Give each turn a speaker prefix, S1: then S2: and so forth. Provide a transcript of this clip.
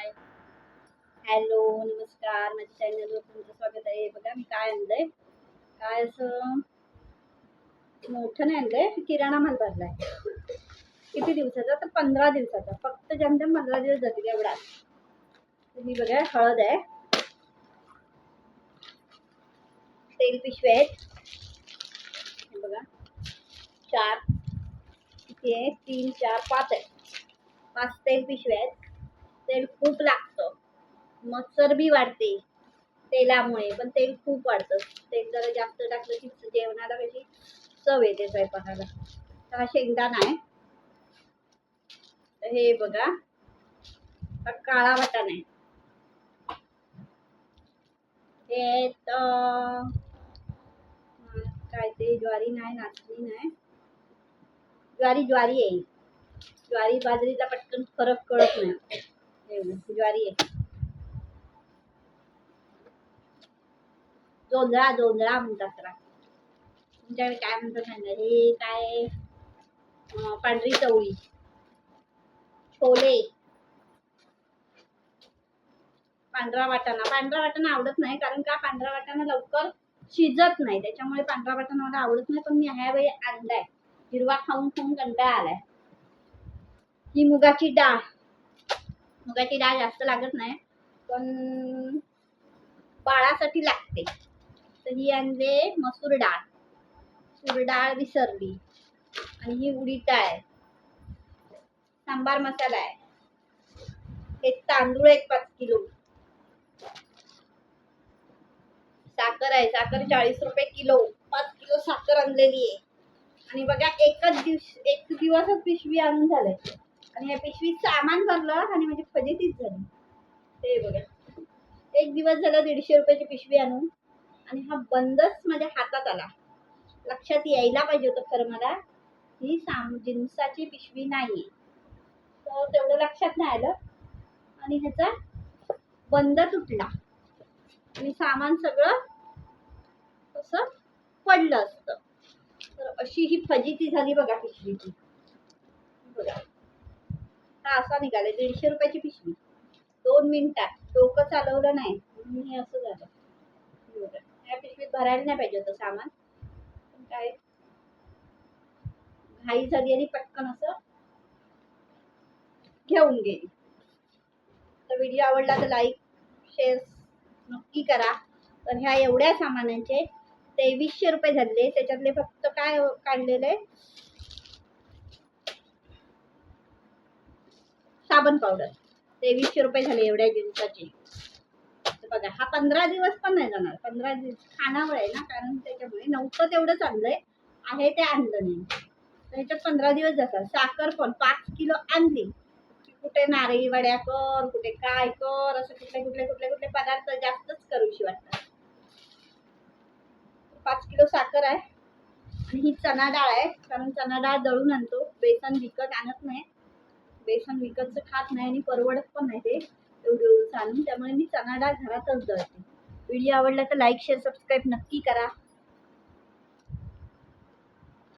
S1: हाय। Hello नमस्कार माझ्या चॅनलवर तुमचं स्वागत आहे. बघा, मी काय आणलंय? काय असं मोठं नाही आणलंय, किराणा माल भरलाय. किती दिवसाचा? तर पंधरा दिवसाचा. फक्त जमजम पंधरा दिवस जातील एवढा. तुम्ही बघा, हळद आहे. तेल पिशवे आहेत. बघा. चार. किती आहे? तीन, चार, पाच आहे. पाच तेल पिशव्या आहेत. तेल खूप लागतं. मग चरबी वाढते तेलामुळे पण तेल खूप वाढतं. तेल जरा जास्त टाकलं की जेवणाला कशी चव येते स्वयंपाकाला. हा शेंगदाणा आहे. हे बघा. हा काळा वाटाणा आहे. हे काय ते ज्वारी नाही नाचणी नाही. ज्वारी ज्वारी आहे. ज्वारी बाजरीला पटकन फरक कळत नाही. ज्वारी आहे जोंधळा जोंधळा म्हणतात त्याला तुमच्याकडे काय म्हणतात सांगा हे काय पांढरी चवळी छोले पांढरा वाटाणा पांढरा वाटाणा आवडत नाही कारण का पांढरा वाटाणा लवकर शिजत नाही. त्याच्यामुळे पांढरा वाटाणा मला आवडत नाही पण मी ह्या वेळी आणलाय. हिरवा खाऊन खाऊन कंटाळा आलाय. ही मुगाची डाळ. मुगाची डाळ जास्त लागत नाही पण बाळासाठी लागते. तर ही आणले मसूर डाळ. मसूर डाळ विसरली. आणि ही उडीद डाळ आहे. सांबार मसाला आहे. एक तांदूळ एक पाच किलो. साखर आहे. साखर चाळीस रुपये किलो. पाच किलो साखर आणलेली आहे. आणि बघा एकच दिवस एक दिवसच पिशवी आणून झालंय. आणि ह्या पिशवीत सामान भरलं आणि म्हणजे फजितीच झाली. ते बघा. एक दिवस झालं दीडशे रुपयाची पिशवी आणून आणि हा बंदच माझ्या हातात आला. लक्षात यायला पाहिजे होतं खरं मला. ही साम जिन्साची पिशवी नाही. तर तेवढं लक्षात नाही आलं. आणि ह्याचा बंद तुटला. आणि सामान सगळं असं पडलं असतं. तर अशी ही फजिती झाली बघा पिशवीची. बघा. हा असा निघाला दीडशे रुपयाची पिशवी. दोन मिनिटात डोकं चालवलं नाही म्हणून हे असं झालं. या पिशवीत भरायला नाही पाहिजे होतं सामान. काय? घाई झाली आणि पटकन असं घेऊन गेली. तर व्हिडिओ आवडला तर लाईक शेअर नक्की करा. तर ह्या एवढ्या सामानांचे तेवीसशे रुपये झाले त्याच्यातले फक्त काय काढलेले? साबण पावडर तेवीसशे रुपये झाले एवढ्या दिवसाचे. बघा हा पंधरा दिवस पण नाही जाणार. पंधरा दिवस खानावर आहे ना कारण त्याच्यामुळे नव्हतं तेवढंच आणलंय आहे ते आणलं नाही. तर ह्याच्यात पंधरा दिवस जातात. साखर पण पाच किलो आणली. कुठे नारळी वड्या कर कुठे काय कर असं कुठले कुठले कुठले कुठले पदार्थ जास्तच करूशी वाटतात. पाच किलो साखर आहे. आणि ही चणा डाळ आहे. कारण चणा डाळ दळून आणतो. बेसन विकत आणत नाही. बेसन विकतचं खात नाही आणि परवडत पण नाही ते एवढं आणून त्यामुळे मी चणा डाळ घरातच दळते व्हिडिओ आवडला तर लाईक शेअर सबस्क्राईब नक्की करा.